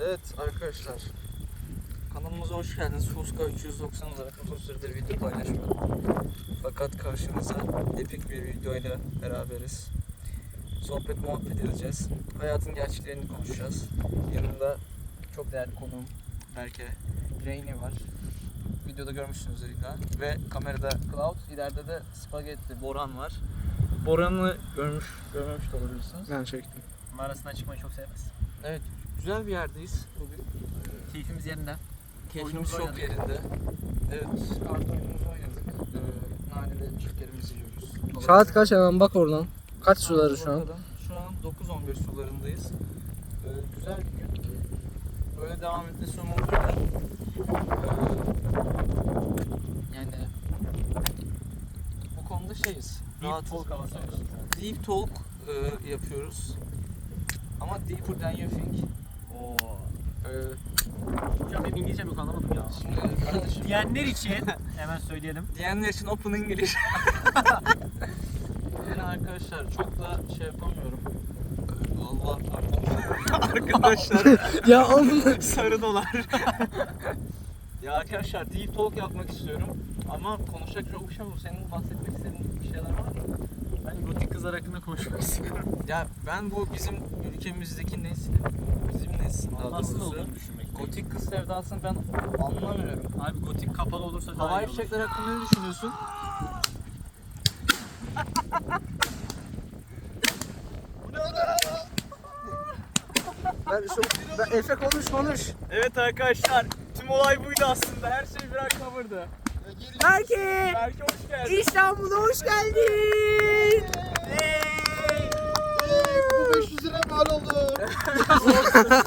Evet arkadaşlar. Kanalımıza hoş geldiniz. Fuska 390 olarak uzun süredir video paylaşmıyorum. Fakat karşınızda epik bir videoyla beraberiz. Sohbet muhabbet edeceğiz. Hayatın gerçeklerini konuşacağız. Yanımda çok değerli konuğum Berke. Reyni var. Videoda görmüşsünüzdür illa. Ve kamerada Cloud. ileride de Spaghetti Boran var. Boran'ı görmüş, görmemiş de olabilirsiniz. Ben çektim. Mağarasından çıkmayı çok sevmez. Evet, güzel bir yerdeyiz bugün. Keyfimiz yerinde. Keyfimiz çok oynadık. yerinde. Evet, kart oyunumuzu oynadık. Ee, naneli çiftlerimizi yiyoruz. Saat kaç hemen bak oradan. Kaç suları şu an? Bakalım. Şu an 9-11 sularındayız. Ee, güzel bir gün. Böyle devam etmesi umuduyla. Ee, yani bu konuda şeyiz. Deep talk havası. Deep talk e, yapıyoruz. Ama deeper than you think. Oo. Ee, Hocam benim İngilizcem yok anlamadım ya. şimdi kardeşim Diyenler için hemen söyleyelim. Diyenler için open English. yani arkadaşlar çok da şey yapamıyorum. Allah arkadaşlar ya oğlum. sarı dolar. ya arkadaşlar deep talk yapmak istiyorum. Ama konuşacak çok şey yok. Senin bahsetmek istediğin bir şeyler var kızlar hakkında konuşmak istiyorum. Ya ben bu bizim ülkemizdeki neslin, bizim neslin daha Nasıl doğrusu, olduğunu düşünmek. Gotik kız sevdasını ben anlamıyorum. Abi gotik kapalı olursa daha Havai iyi olur. fişekler hakkında ne düşünüyorsun? Ben, şu, ben Efe konuş konuş. Evet arkadaşlar, tüm olay buydu aslında. Her şey birer cover'dı. Berke! Belki hoş geldin. İstanbul'a hoş geldin. Bu 500 lira mal oldu.